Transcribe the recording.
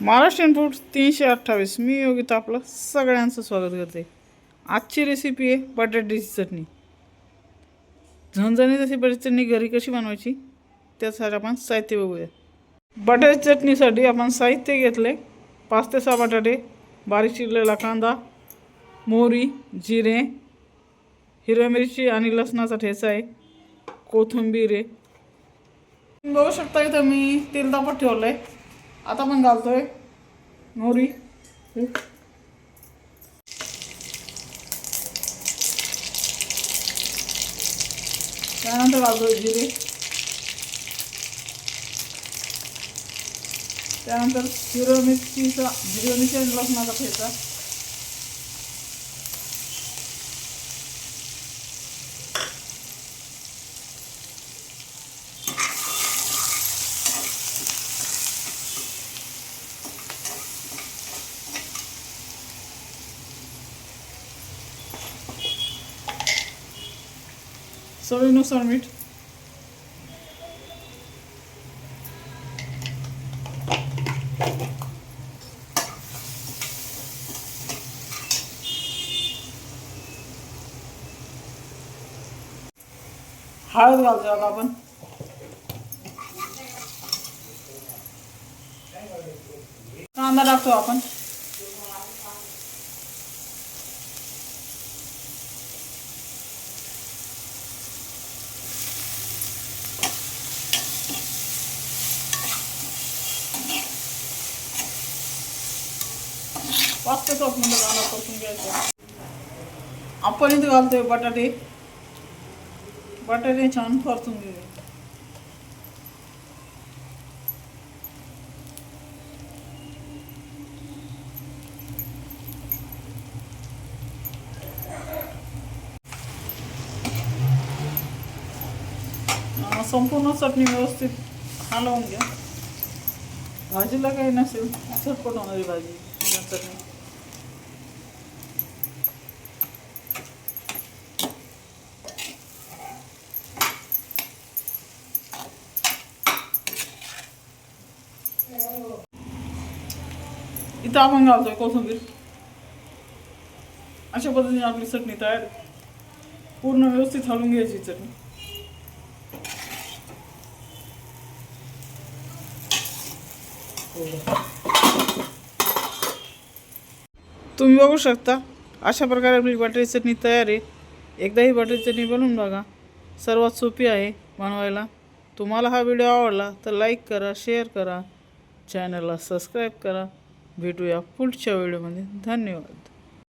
Maharashtrian food तीनशे अठ्ठावीस. मी योगिता आपलं सगळ्यांचं स्वागत करते. आजची रेसिपी आहे बटाट्याची चटणी. झणझणीत अशी बटाट्याची चटणी घरी कशी बनवायची त्यासाठी आपण साहित्य बघूया. बटाट्याच्या चटणीसाठी आपण साहित्य घेतले. पाच ते सहा बटाटे बारीक चिरलेला कांदा मोहरी जिरे हिरव्या मिरची आणि लसणाचा ठेचा आहे. कोथिंबीर आहे. बघू शकता इथं मी तेल दापट ठेवलं आहे आता पण घालतोय. मोहरी. त्यानंतर घालतोय जिरे. त्यानंतर हिरव मिरचीचा हिरव्या मिरची आणि लसणाचा ठेचा. चवीनुसार मीठ हळद घालतो आता आपण कांदा टाकतो आपण पाच ते सात मिनिटं कांदा परतून घ्यायचा आपण इथे घालतोय बटाटे बटाटे छान परतून घेऊया अं, संपूर्ण चटणी व्यवस्थित हलवून घ्या भाजीला काही नसेल झटपट होणारी भाजी या चटणी इथं आपण घालतोय कोथिंबीर. अशा पद्धतीने आपली चटणी तयार पूर्ण व्यवस्थित हलवून घ्यायची चटणी. तुम्ही बघू शकता अशा प्रकारे आपली बटाटी चटणी तयार आहे. एकदा ही बटाटी चटणी बनवून बघा. सर्वात सोपी आहे बनवायला. तुम्हाला हा व्हिडिओ आवडला तर लाईक करा शेअर करा. चॅनलला सबस्क्राईब करा. भेटूया पुढच्या व्हिडिओमध्ये धन्यवाद.